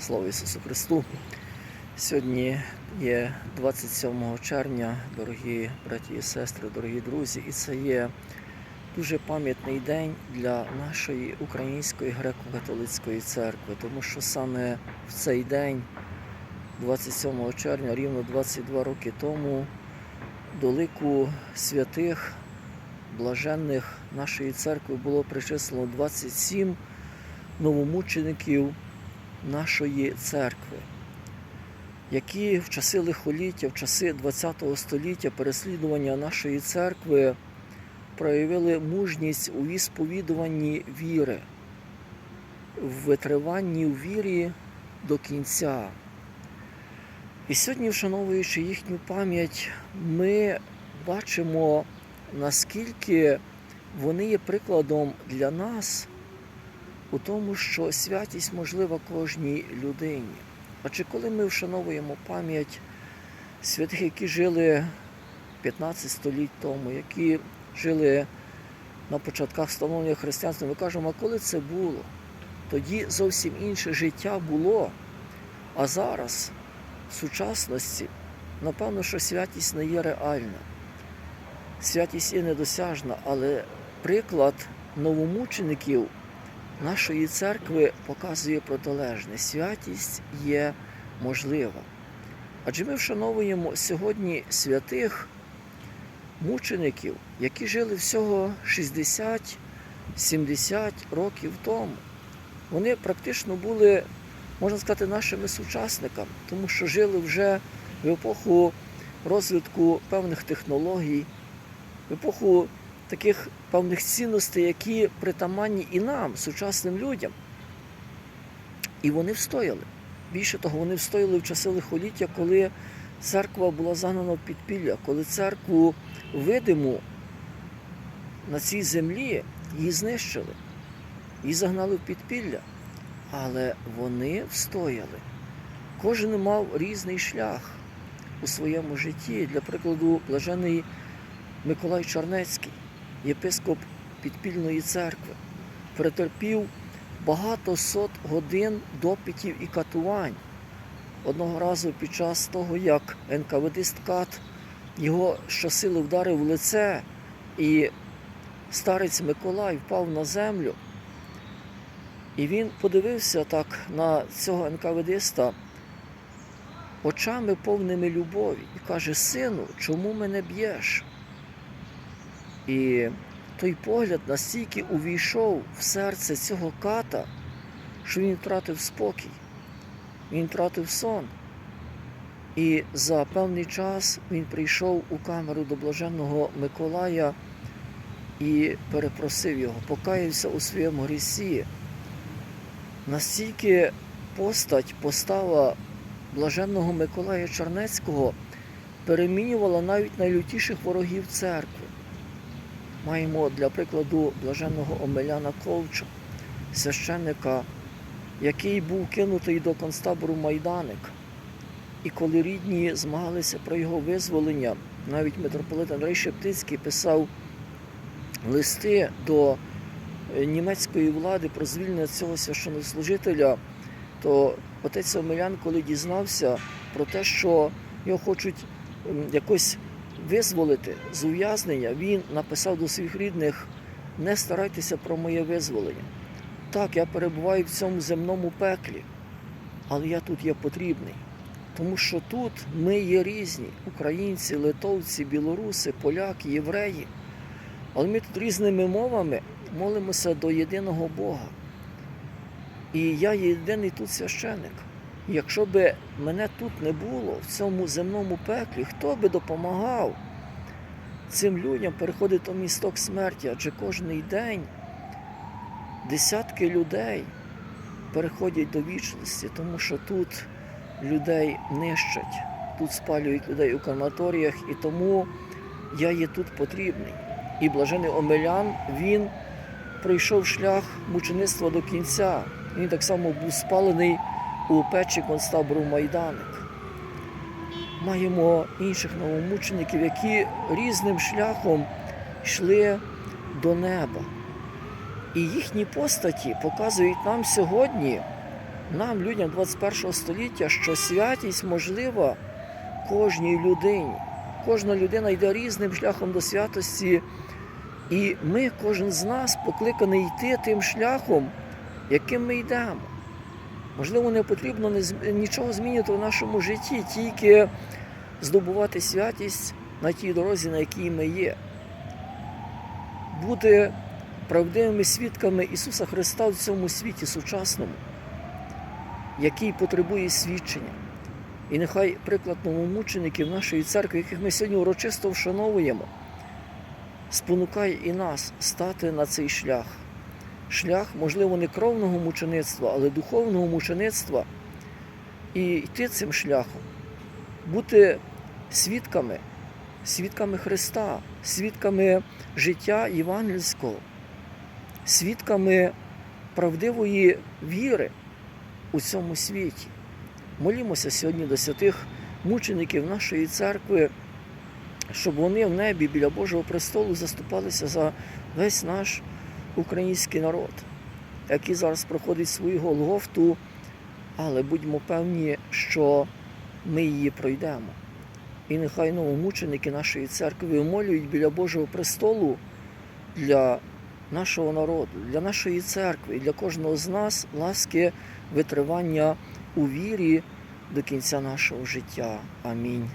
Слава Ісусу Христу! Сьогодні є 27 червня, дорогі браті і сестри, дорогі друзі, і це є дуже пам'ятний день для нашої української греко-католицької церкви, тому що саме в цей день, 27 червня, рівно 22 роки тому, до лику святих, блаженних нашої церкви було причислено 27 новомучеників нашої церкви, які в часи лихоліття, в часи ХХ століття переслідування нашої церкви проявили мужність у вісповідуванні віри, в витриванні в вірі до кінця. І сьогодні, вшановуючи їхню пам'ять, ми бачимо, наскільки вони є прикладом для нас у тому, що святість можлива кожній людині. Адже коли ми вшановуємо пам'ять святих, які жили 15 століть тому, які жили на початках становлення християнства, ми кажемо, а коли це було? Тоді зовсім інше життя було. А зараз, в сучасності, напевно, що святість не є реальна. Святість є недосяжна, але приклад новомучеників нашої церкви показує протилежне. Святість є можлива. Адже ми вшановуємо сьогодні святих мучеників, які жили всього 60-70 років тому. Вони практично були, можна сказати, нашими сучасниками, тому що жили вже в епоху розвитку певних технологій, в епоху таких певних цінностей, які притаманні і нам, сучасним людям. І вони встояли. Більше того, вони встояли в часи лихоліття, коли церква була загнана в підпілля, коли церкву видиму на цій землі її знищили, її загнали в підпілля. Але вони встояли. Кожен мав різний шлях у своєму житті. Для прикладу, блажений Миколай Чорнецький єпископ підпільної церкви, перетерпів багато сот годин допитів і катувань. Одного разу під час того, як НКВДист Кат його щосили вдарив в лице, і старець Миколай впав на землю. І він подивився так на цього НКВДиста очами повними любові і каже: Сину, чому мене б'єш? І той погляд настільки увійшов в серце цього ката, що він втратив спокій, він втратив сон. І за певний час він прийшов у камеру до блаженного Миколая і перепросив його, покаявся у своєму грісі. Настільки постать, постава блаженного Миколая Чернецького перемінювала навіть найлютіших ворогів церкви. Маємо для прикладу блаженного Омеляна Ковча, священника, який був кинутий до концтабору Майданик. І коли рідні змагалися про його визволення, навіть митрополит Андрей Шептицький писав листи до німецької влади про звільнення цього священнослужителя, то отець Омелян, коли дізнався про те, що його хочуть якось визволити з ув'язнення, він написав до своїх рідних: не старайтеся про моє визволення. Так, я перебуваю в цьому земному пеклі, але я тут є потрібний. Тому що тут ми є різні: українці, литовці, білоруси, поляки, євреї. Але ми тут різними мовами молимося до єдиного Бога. І я єдиний тут священик. Якщо би мене тут не було в цьому земному пеклі, хто би допомагав цим людям переходити в місток смерті? Адже кожен день десятки людей переходять до вічності, тому що тут людей нищать, тут спалюють людей у крематоріях, і тому я є тут потрібний. І блажений Омелян, він пройшов шлях мучеництва до кінця. Він так само був спалений у печі концтабору Майданик. Маємо інших новомучеників, які різним шляхом йшли до неба. І їхні постаті показують нам сьогодні нам, людям 21 століття, що святість можлива кожній людині. Кожна людина йде різним шляхом до святості, і ми, кожен з нас, покликаний йти тим шляхом, яким ми йдемо. Можливо, не потрібно нічого змінювати в нашому житті, тільки здобувати святість на тій дорозі, на якій ми є. Бути правдивими свідками Ісуса Христа в цьому світі сучасному, який потребує свідчення. І нехай приклад новомучеників нашої церкви, яких ми сьогодні урочисто вшановуємо, спонукає і нас стати на цей шлях. Шлях, можливо, не кровного мучеництва, але духовного мучеництва, і йти цим шляхом, бути свідками, свідками Христа, свідками життя євангельського, свідками правдивої віри у цьому світі. Молімося сьогодні до святих мучеників нашої церкви, щоб вони в небі біля Божого престолу заступалися за весь наш український народ, який зараз проходить свою Голгофту, але будьмо певні, що ми її пройдемо. І нехай новомученики нашої церкви вимолюють біля Божого престолу для нашого народу, для нашої церкви для кожного з нас ласки витривання у вірі до кінця нашого життя. Амінь.